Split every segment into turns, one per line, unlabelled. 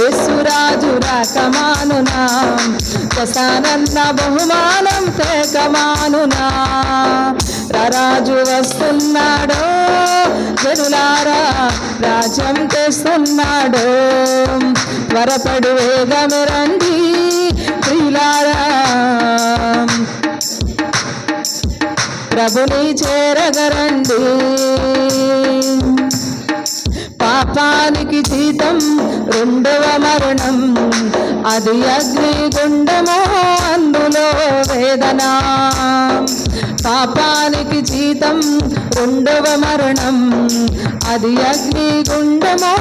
యేసురాజు రాకమానునా ప్రసానన్న బహుమానం తేకమానునా. రాజు వస్తున్నాడో జనులారా రాజ్యం తెస్తున్నాడో. త్వరపడి వేగమే రండి ప్రియులారా. ప్రభుని చేరగరండి. పాపానికి జీతం రెండవ మరణం. అది అగ్నిగుండము అందులో వేదన. పాపానికి జీతం రెండవ మరణం. అది అగ్నిగుండము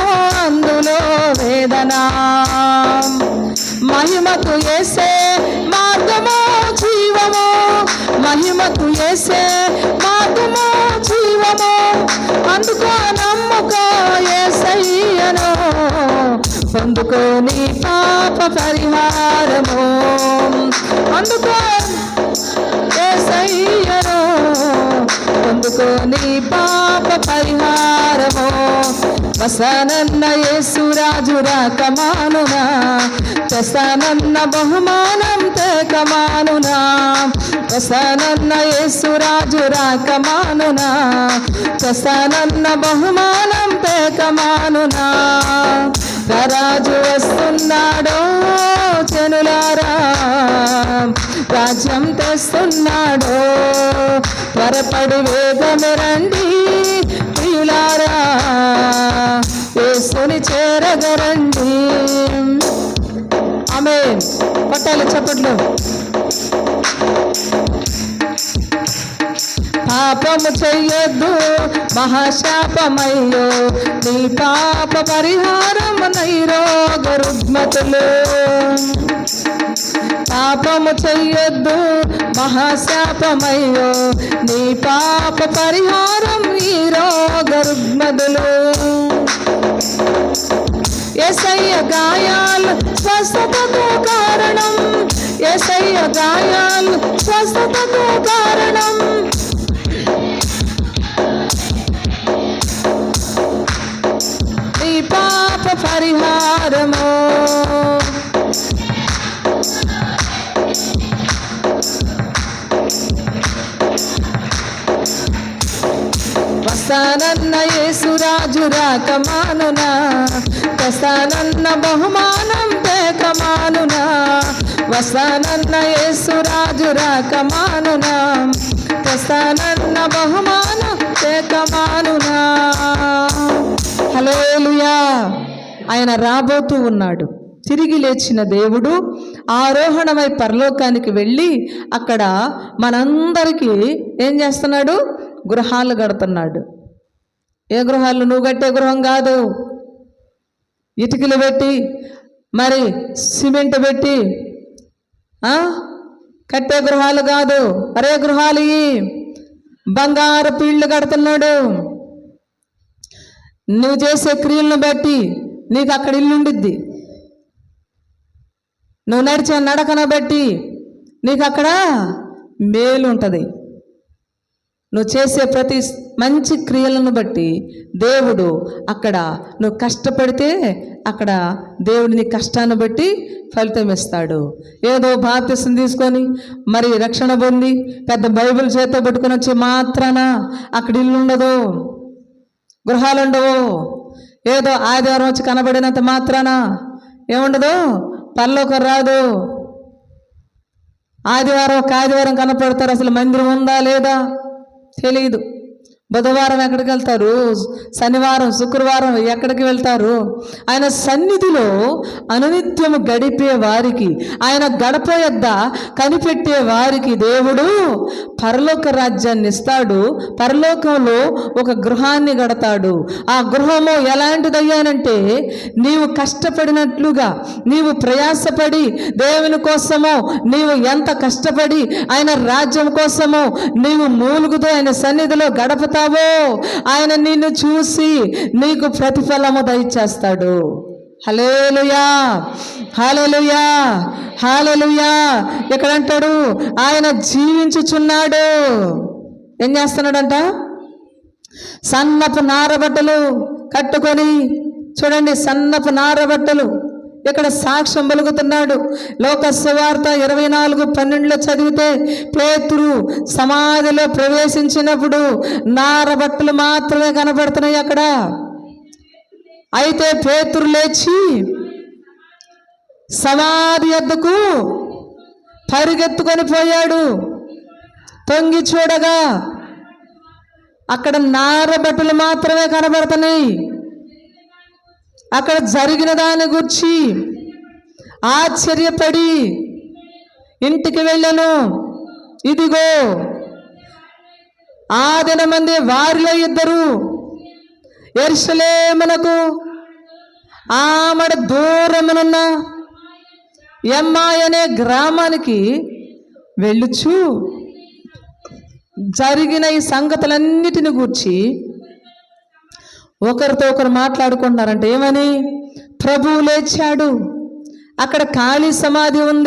అందులో వేదన. మహిమకు ఏసే అందుకో నీ పాప పరిహారము. అందుకో ఏసయ్యను పొందుకో నీ పాప పరిహారము. వసనన్న యేసురాజు రాకమానునా ప్రసనన్న బహుమానం తేకమానునా ప్రసనన్న యేసురాజు రాకమానునా ప్రసనన్న బహుమానం తేకమానునా రాజు వస్తున్నాడో జనులారా? రాజ్యం తెస్తున్నాడో? త్వరపడి వేగమే రండి ప్రియులారా. యేసుని చేరగరండి. ఆమె పట్టాలి చప్పట్లు. పాపము చెయ్యొద్దు. మహాశాపమయ్యో నీ పాప పరిహారము నైరోగ రుగ్మతులు పాపము చెయ్యొద్దు. మహాశాపమయ్యో నీ పాప పరిహారం ఈ రోగ రుగ్మతులు ఎసయ్య గాయాలు స్వస్థతకు కారణం. ఎసయ్య గాయాలు స్వస్థతకు కారణం. పరిహారము. ప్రసానన్న యేసురాజు రాకమానునా ప్రసానన్న బహుమానం పేకమానునా వసానన్న యేసురాజు రాకమానునా ప్రసానన్న బహుమానం తేకమానునా హలోలుయా ఆయన రాబోతూ ఉన్నాడు. తిరిగి లేచిన దేవుడు ఆరోహణమై పరలోకానికి వెళ్ళి అక్కడ మనందరికీ ఏం చేస్తున్నాడు? గృహాలు కడుతున్నాడు. ఏ గృహాలు? నువ్వు కట్టే గృహం కాదు. ఇటుకలు పెట్టి మరి సిమెంట్ పెట్టి కట్టే గృహాలు కాదు. అరే గృహాలు? బంగారు పీళ్ళు కడుతున్నాడు. నువ్వు చేసే క్రియలను బట్టి నీకు అక్కడ ఇల్లు ఉండిద్ది. నువ్వు నడిచే నడకన బట్టి నీకు అక్కడ మేలు ఉంటుంది. నువ్వు చేసే ప్రతి మంచి క్రియలను బట్టి దేవుడు అక్కడ నువ్వు కష్టపడితే అక్కడ దేవుడు నీ కష్టాన్ని బట్టి ఫలితం ఇస్తాడు. ఏదో బాప్తిసం తీసుకొని మరి రక్షణ పొంది పెద్ద బైబిల్ చేత పట్టుకొని వచ్చి మాత్రాన అక్కడ ఇల్లు ఉండదు గృహాలు ఉండవు ఏదో ఆదివారం వచ్చి కనబడినంత మాత్రాన ఏముండదు? పరలోకం రాదు. ఆదివారం ఒక ఆదివారం కనపడతారు. అసలు మందిరం ఉందా లేదా? తెలియదు బుధవారం ఎక్కడికి వెళ్తారు? శనివారం శుక్రవారం ఎక్కడికి వెళ్తారు? ఆయన సన్నిధిలో అనునిత్యము గడిపే వారికి ఆయన గడప యొద్ద కనిపెట్టే వారికి దేవుడు పరలోక రాజ్యాన్ని ఇస్తాడు. పరలోకంలో ఒక గృహాన్ని గడతాడు. ఆ గృహము ఎలాంటిదయ్యానంటే నీవు కష్టపడినట్లుగా నీవు ప్రయాసపడి దేవుని కోసము నీవు ఎంత కష్టపడి ఆయన రాజ్యం కోసము నీవు మూలుగుతూ ఆయన సన్నిధిలో ఉన్నావో ఆయన నిన్ను చూసి నీకు ప్రతిఫలము దయచేస్తాడు. హలేలుయా హాలలుయా హాలలుయా ఎక్కడంటాడు? ఆయన జీవించుచున్నాడు. ఏం చేస్తున్నాడంట? సన్నపు నారబట్టలు కట్టుకొని చూడండి సన్నపు నారబట్టలు. ఇక్కడ సాక్ష్యం పలుకుతున్నాడు లోక సువార్త ఇరవై నాలుగు పన్నెండులో చదివితే పేతురు సమాధిలో ప్రవేశించినప్పుడు నార బట్టలు మాత్రమే కనబడుతున్నాయి అక్కడ. అయితే పేతురు లేచి సమాధి ఎద్దుకు పరిగెత్తుకొని పోయాడు. తొంగి చూడగా అక్కడ నార బట్టలు మాత్రమే కనబడుతున్నాయి. అక్కడ జరిగిన దాని గురించి ఆశ్చర్యపడి ఇంటికి వెళ్ళను. ఇదిగో ఆదిన మంది వారిలో ఇద్దరు ఎరుసలేమునకు ఆమడ దూరమునున్న ఎమ్మాయి అనే గ్రామానికి వెళ్ళుచు. జరిగిన ఈ సంగతులన్నిటిని గూర్చి ఒకరితో ఒకరు మాట్లాడుకుంటున్నారంటే ఏమని? ప్రభువు లేచాడు. అక్కడ ఖాళీ సమాధి ఉంది.